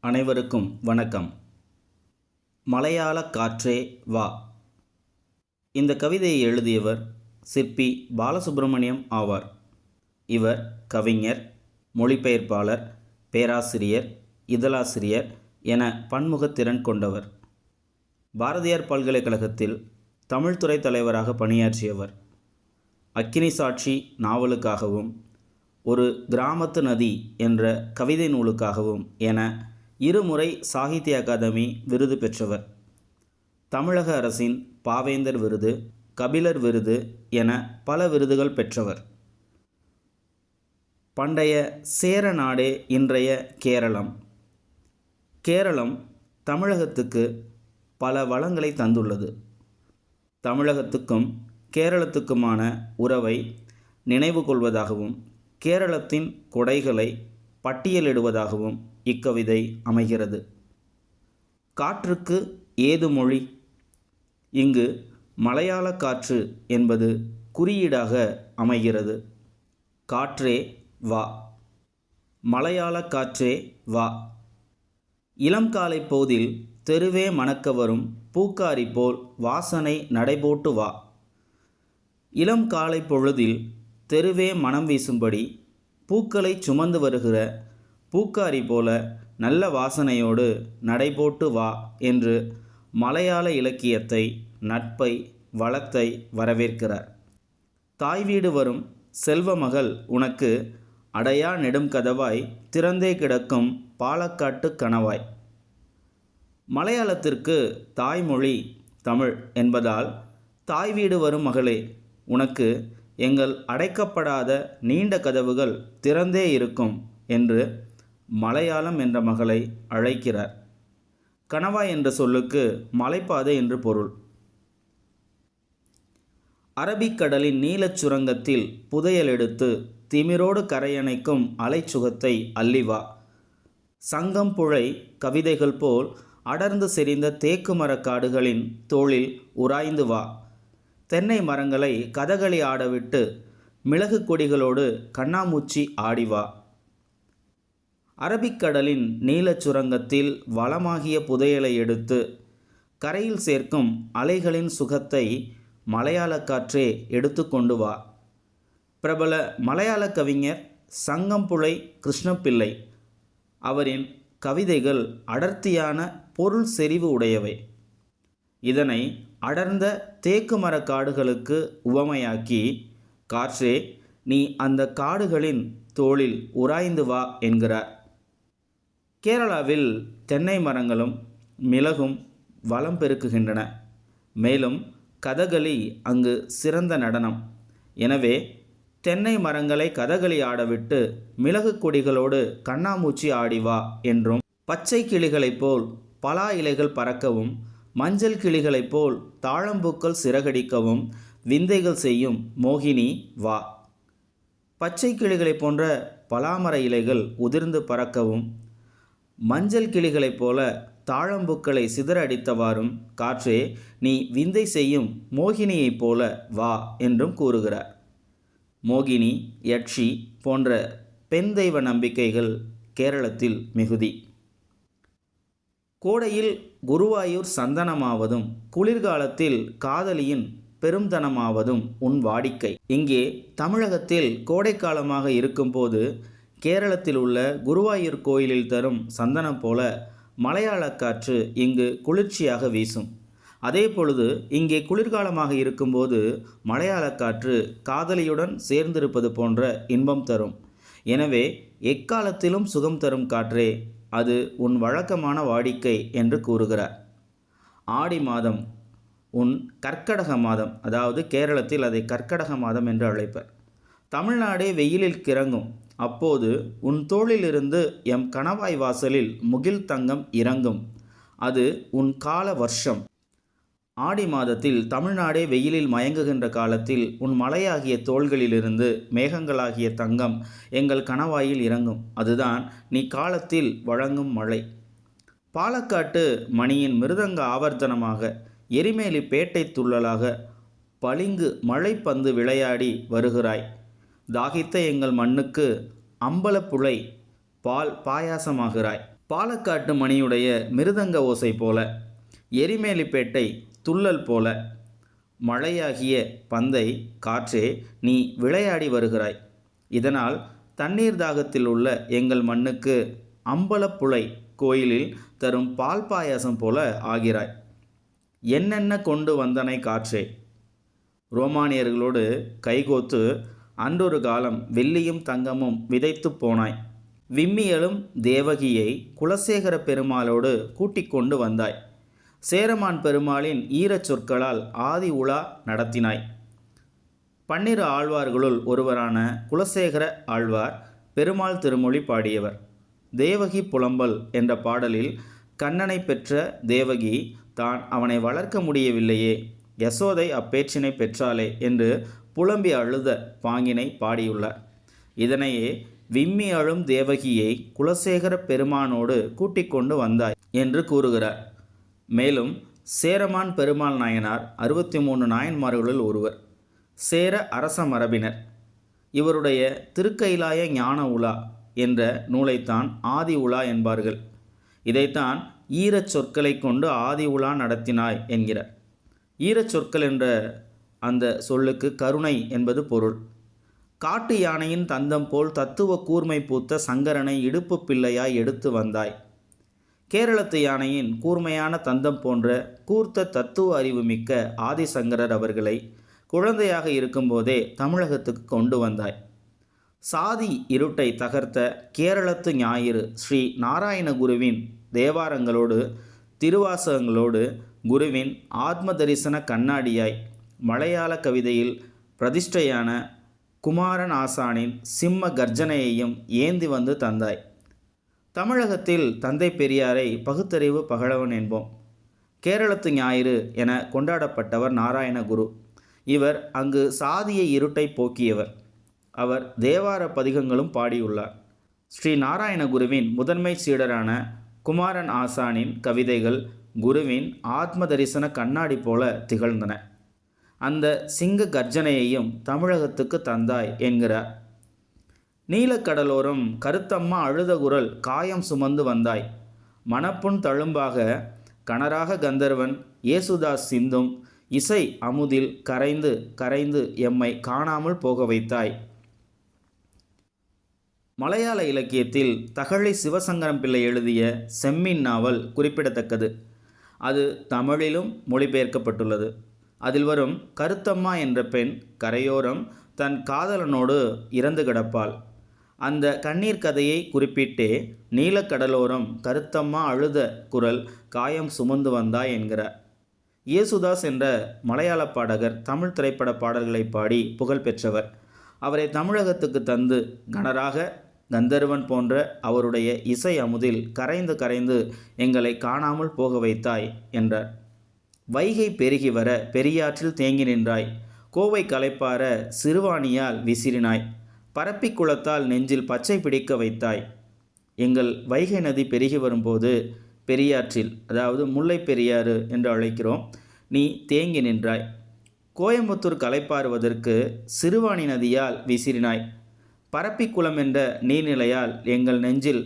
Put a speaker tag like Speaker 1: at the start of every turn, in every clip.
Speaker 1: அனைவருக்கும் வணக்கம். மலையாள காற்றே வா. இந்த கவிதையை எழுதியவர் சிற்பி பாலசுப்பிரமணியம் ஆவார். இவர் கவிஞர் மொழிபெயர்ப்பாளர் பேராசிரியர் இதழாசிரியர் என பன்முகத்திறன் கொண்டவர். பாரதியார் பல்கலைக்கழகத்தில் தமிழ்துறை தலைவராக பணியாற்றியவர். அக்கினி சாட்சி நாவலுக்காகவும் ஒரு கிராமத்து நதி என்ற கவிதை நூலுக்காகவும் என இருமுறை சாகித்ய அகாதமி விருது பெற்றவர். தமிழக அரசின் பாவேந்தர் விருது கபிலர் விருது என பல விருதுகள் பெற்றவர். பண்டைய சேர நாடே இன்றைய கேரளம். கேரளம் தமிழகத்துக்கு பல வளங்களை தந்துள்ளது. தமிழகத்துக்கும் கேரளத்துக்குமான உறவை நினைவு கொள்வதாகவும் கேரளத்தின் கொடைகளை பட்டியலிடுவதாகவும் இக்கவிதை அமைகிறது. காற்றுக்கு ஏது மொழி? இங்கு மலையாள காற்று என்பது குறியீடாக அமைகிறது. காற்றே வா. மலையாள காற்றே வா. இளம்காலை போதில் தெருவே மணக்க வரும் பூக்காரி போல் வாசனை நடைபோட்டு வா. இளம் காலை பொழுதில் தெருவே மனம் வீசும்படி பூக்களை சுமந்து வருகிற பூக்காரி போல நல்ல வாசனையோடு நடைபோட்டு வா என்று மலையாள இலக்கியத்தை நட்பை வளத்தை வரவேற்கிறார். தாய் வீடு வரும் செல்வ மகள் உனக்கு அடையா நெடும் கதவாய் திறந்தே கிடக்கும் பாலக்காட்டு கணவாய். மலையாளத்திற்கு தாய்மொழி தமிழ் என்பதால் தாய் வீடு வரும் மகளே உனக்கு எங்கள் அடைக்கப்படாத நீண்ட கதவுகள் திறந்தே இருக்கும் என்று மலையாளம் என்ற மகளை அழைக்கிறார். கணவா என்ற சொல்லுக்கு மலைப்பாதை என்று பொருள். அரபிக்கடலின் நீலச் சுரங்கத்தில் புதையல் எடுத்து திமிரோடு கரையணைக்கும் அலைச்சுகத்தை அள்ளிவா சங்கம் புழை கவிதைகள் போல் அடர்ந்து செறிந்த தேக்கு மரக்காடுகளின் தோளில் உராய்ந்து வா. தென்னை மரங்களை கதகளி ஆடவிட்டு மிளகு கொடிகளோடு கண்ணாமூச்சி ஆடிவா. அரபிக்கடலின் நீலச் சுரங்கத்தில் வளமாகிய புதையலை எடுத்து கரையில் சேர்க்கும் அலைகளின் சுகத்தை மலையாள காற்றே எடுத்து கொண்டு வா. பிரபல மலையாள கவிஞர் சங்கம்புழை கிருஷ்ணப்பிள்ளை. அவரின் கவிதைகள் அடர்த்தியான பொருள் செறிவு உடையவை. இதனை அடர்ந்த தேக்கு மர காடுகளுக்கு உவமையாக்கி காற்றே நீ அந்த காடுகளின் தோளில் உராய்ந்து வா என்கிறார். கேரளாவில் தென்னை மரங்களும் மிளகும் வளம் பெருக்குகின்றன. மேலும் கதகளி அங்கு சிறந்த நடனம். எனவே தென்னை மரங்களை கதகளி ஆடவிட்டு மிளகு கொடிகளோடு கண்ணாமூச்சி ஆடி வா என்றும் பச்சை கிளிகளைப் போல் பலா இலைகள் பறக்கவும் மஞ்சள் கிளிகளைப் போல் தாழம்பூக்கள் சிறகடிக்கவும் விந்தைகள் செய்யும் மோகினி வா. பச்சை கிளிகளைப் போன்ற பலாமர இலைகள் உதிர்ந்து பறக்கவும் மஞ்சள் கிளிகளைப் போல தாழம்பூக்களை சிதற அடித்தவாறும் காற்றே நீ விந்தை செய்யும் மோகினியைப் போல வா என்றும் கூறுகிறார். மோகினி யட்சி போன்ற பெண் தெய்வ நம்பிக்கைகள் கேரளத்தில் மிகுதி. கோடையில் குருவாயூர் சந்தனமாவதும் குளிர்காலத்தில் காதலியின் பெருந்தனமாவதும் உன் வாடிக்கை. இங்கே தமிழகத்தில் கோடைக்காலமாக இருக்கும்போது கேரளத்தில் உள்ள குருவாயூர் கோயிலில் தரும் சந்தனம் போல மலையாள காற்று இங்கு குளிர்ச்சியாக வீசும். அதே பொழுது இங்கே குளிர்காலமாக இருக்கும்போது மலையாள காற்று காதலியுடன் சேர்ந்திருப்பது போன்ற இன்பம் தரும். எனவே எக்காலத்திலும் சுகம் தரும் காற்றே அது உன் வழக்கமான வாடிக்கை என்று கூறுகிறார். ஆடி மாதம் உன் கர்க்கடக மாதம் அதாவது கேரளத்தில் அதை கர்க்கடக மாதம் என்று அழைப்பர். தமிழ்நாடே வெயிலில் கிறங்கும். அப்போது உன் தோளிலிருந்து எம் கணவாய் வாசலில் முகில் தங்கம் இறங்கும். அது உன் கால வருஷம். ஆடி மாதத்தில் தமிழ்நாடே வெயிலில் மயங்குகின்ற காலத்தில் உன் மலையாகிய தோள்களிலிருந்து மேகங்களாகிய தங்கம் எங்கள் கணவாயில் இறங்கும். அதுதான் நீ காலத்தில் வழங்கும் மழை. பாலக்காட்டு மணியின் மிருதங்க ஆவர்த்தனமாக எரிமேலி பேட்டை துள்ளலாக பளிங்கு மழைப்பந்து விளையாடி வருகிறாய். தாகித்த எங்கள் மண்ணுக்கு அம்பலப்புழை பால் பாயாசமாகிறாய். பாலக்காட்டு மணியுடைய மிருதங்க ஓசை போல எரிமேலிப்பேட்டை துள்ளல் போல மழையாகிய பந்தை காற்றே நீ விளையாடி வருகிறாய். இதனால் தண்ணீர் தாகத்தில் உள்ள எங்கள் மண்ணுக்கு அம்பலப்புழை கோயிலில் தரும் பால் பாயாசம் போல ஆகிறாய். என்னென்ன கொண்டு வந்தனை காற்றே? ரோமானியர்களோடு கைகோத்து அன்றொரு காலம் வெள்ளியும் தங்கமும் விதைத்து போனாய். விம்மியலும் தேவகியை குலசேகர பெருமாளோடு கூட்டிக் கொண்டு வந்தாய். சேரமான் பெருமாளின் ஈரச் சொற்களால் ஆதி உலா நடத்தினாய். பன்னிரு ஆழ்வார்களுள் ஒருவரான குலசேகர ஆழ்வார் பெருமாள் திருமொழி பாடியவர். தேவகி புலம்பல் என்ற பாடலில் கண்ணனை பெற்ற தேவகி தான் அவனை வளர்க்க முடியவில்லையே யசோதை அப்பேற்றினை பெற்றாளே என்று புலம்பி அழுத பாங்கினை பாடியுள்ளார். இதனையே விம்மி அழும் தேவகியை குலசேகர பெருமானோடு கூட்டிக் கொண்டு வந்தாய் என்று கூறுகிறார். மேலும் சேரமான் பெருமாள் நாயனார் அறுபத்தி மூணு நாயன்மார்களுள் ஒருவர் சேர அரச மரபினர். இவருடைய திருக்கைலாய ஞான உலா என்ற நூலைத்தான் ஆதி உலா என்பார்கள். இதைத்தான் ஈரச் சொற்களை கொண்டு ஆதி உலா நடத்தினாய் என்கிறார். ஈரச் சொற்கள் என்ற அந்த சொல்லுக்கு கருணை என்பது பொருள். காட்டு யானையின் தந்தம் போல் தத்துவ கூர்மை பூத்த சங்கரனை இடுப்பு பிள்ளையாய் எடுத்து வந்தாய். கேரளத்து யானையின் கூர்மையான தந்தம் போன்ற கூர்த்த தத்துவ அறிவு மிக்க ஆதிசங்கரர் அவர்களை குழந்தையாக இருக்கும்போதே தமிழகத்துக்கு கொண்டு வந்தாய். சாதி இருட்டை தகர்த்த கேரளத்து ஞாயிறு ஸ்ரீ நாராயணகுருவின் தேவாரங்களோடு திருவாசகங்களோடு குருவின் ஆத்ம தரிசன கண்ணாடியாய் மலையாள கவிதையில் பிரதிஷ்டையான குமாரன் ஆசானின் சிம்ம கர்ஜனையையும் ஏந்தி வந்து தந்தாய். தமிழகத்தில் தந்தை பெரியாரை பகுத்தறிவு பகலவன் என்போம். கேரளத்து ஞாயிறு என கொண்டாடப்பட்டவர் நாராயணகுரு இவர் அங்கு சாதிய இருட்டை போக்கியவர். அவர் தேவார பதிகங்களும் பாடியுள்ளார். ஸ்ரீ நாராயணகுருவின் முதன்மை சீடரான குமாரன் ஆசானின் கவிதைகள் குருவின் ஆத்ம தரிசன கண்ணாடி போல திகழ்ந்தன. அந்த சிங்க கர்ஜனையையும் தமிழகத்துக்கு தந்தாய் என்கிறார். நீலக்கடலோரம் கருத்தம்மா அழுத குரல் காயம் சுமந்து வந்தாய். மணப்புண் தழும்பாக கணராக கந்தர்வன் இயேசுதாஸ் சிந்தும் இசை அமுதில் கரைந்து கரைந்து எம்மை காணாமல் போக வைத்தாய். மலையாள இலக்கியத்தில் தகழி சிவசங்கரம் பிள்ளை எழுதிய செம்மின் நாவல் குறிப்பிடத்தக்கது. அது தமிழிலும் மொழிபெயர்க்கப்பட்டுள்ளது. அதில் வரும் கருத்தம்மா என்ற பெண் கரையோரம் தன் காதலனோடு இறந்து கிடப்பாள். அந்த கண்ணீர் கதையை குறிப்பிட்டே நீலக்கடலோரம் கருத்தம்மா அழுத குரல் காயம் சுமந்து வந்தாய் என்கிறார் இயேசுதாஸ் என்ற மலையாள பாடகர் தமிழ் திரைப்பட பாடல்களை பாடி புகழ் பெற்றவர். அவரை தமிழகத்துக்கு தந்து கணராக கந்தர்வன் போன்ற அவருடைய இசை அமுதில் கரைந்து கரைந்து எங்களை காணாமல் போக வைத்தாய் என்றார். வைகை பெருகி வர பெரியாற்றில் தேங்கி நின்றாய். கோவை களைப்பார சிறுவாணியால் விசிறினாய். பரப்பி குளத்தால் நெஞ்சில் பச்சை பிடிக்க வைத்தாய். எங்கள் வைகை நதி பெருகி வரும்போது பெரியாற்றில் அதாவது முல்லை பெரியாறு என்று அழைக்கிறோம் நீ தேங்கி நின்றாய். கோயம்புத்தூர் களைப்பாறுவதற்கு சிறுவாணி நதியால் விசிறினாய். பரப்பிக்குளம் என்ற நீர்நிலையால் எங்கள் நெஞ்சில்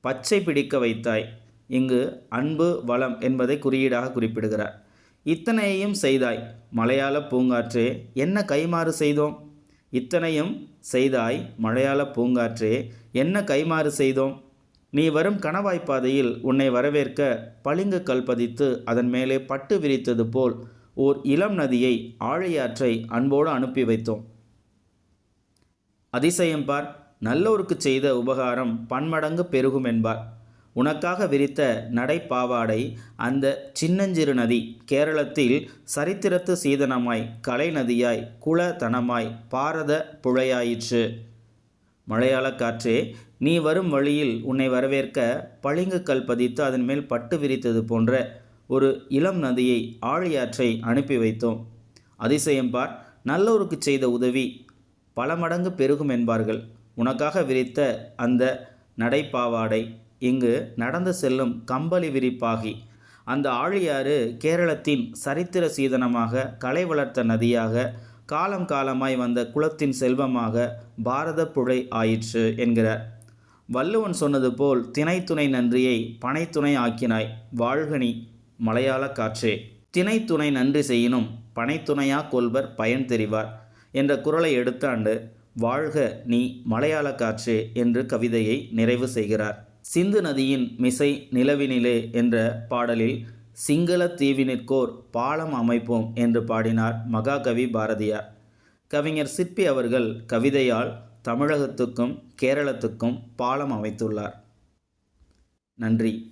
Speaker 1: பச்சை பிடிக்க வைத்தாய். இங்கு அன்பு வளம் என்பதை குறியீடாக குறிப்பிடுகிறார். இத்தனையையும் செய்தாய். மலையாள பூங்காற்றே என்ன கைமாறு செய்தோம்? இத்தனையும் செய்தாய் மலையாள பூங்காற்றே என்ன கைமாறு செய்தோம்? நீ வரும் கணவாய்ப்பாதையில் உன்னை வரவேற்க பளிங்கு கல் பதித்து அதன் மேலே பட்டு விரித்தது போல் ஓர் இளம் நதியை ஆழையாற்றை அன்போடு அனுப்பி வைத்தோம். அதிசயம் பார் நல்லோருக்கு செய்த உபகாரம் பன்மடங்கு பெருகும் என்பார். உனக்காக விரித்த நடைப்பாவாடை அந்த சின்னஞ்சிறு நதி கேரளத்தில் சரித்திரத்து சீதனமாய் கலை நதியாய் குலதனமாய் பாரத புழையாயிற்று. மலையாள காற்றே நீ வரும் வழியில் உன்னை வரவேற்க பளிங்கு கல் பதித்து அதன் மேல் பட்டு விரித்தது போன்ற ஒரு இளம் நதியை ஆழியாற்றை அனுப்பி வைத்தோம். அதிசயம் பார் நல்லோருக்கு செய்த உதவி பல மடங்கு பெருகும் என்பார்கள். உனக்காக விரித்த அந்த நடைப்பாவாடை இங்கு நடந்து செல்லும் கம்பளி விரிப்பாகி. அந்த ஆழியாறு கேரளத்தின் சரித்திர சீதனமாக கலை வளர்த்த நதியாக காலம் காலமாய் வந்த குலத்தின் செல்வமாக பாரத புழை ஆயிற்று என்கிறார். வள்ளுவன் சொன்னது போல் திணைத்துணை நன்றியை பனைத்துணை ஆக்கினாய் வாழ்கனி மலையாள காற்றே. திணைத்துணை நன்றி செய்யினும் பனைத்துணையா கொள்வர் பயன் தெரிவார் என்ற குரலை எடுத்தாண்டு வாழ்க நீ மலையாள காற்றே என்று கவிதையை நிறைவு செய்கிறார். சிந்து நதியின் மிசை நிலவினிலே என்ற பாடலில் சிங்கள தீவினிற்கோர் பாலம் அமைப்போம் என்று பாடினார் மகாகவி பாரதியார். கவிஞர் சிற்பி அவர்கள் கவிதையால் தமிழகத்துக்கும் கேரளத்துக்கும் பாலம் அமைத்துள்ளார். நன்றி.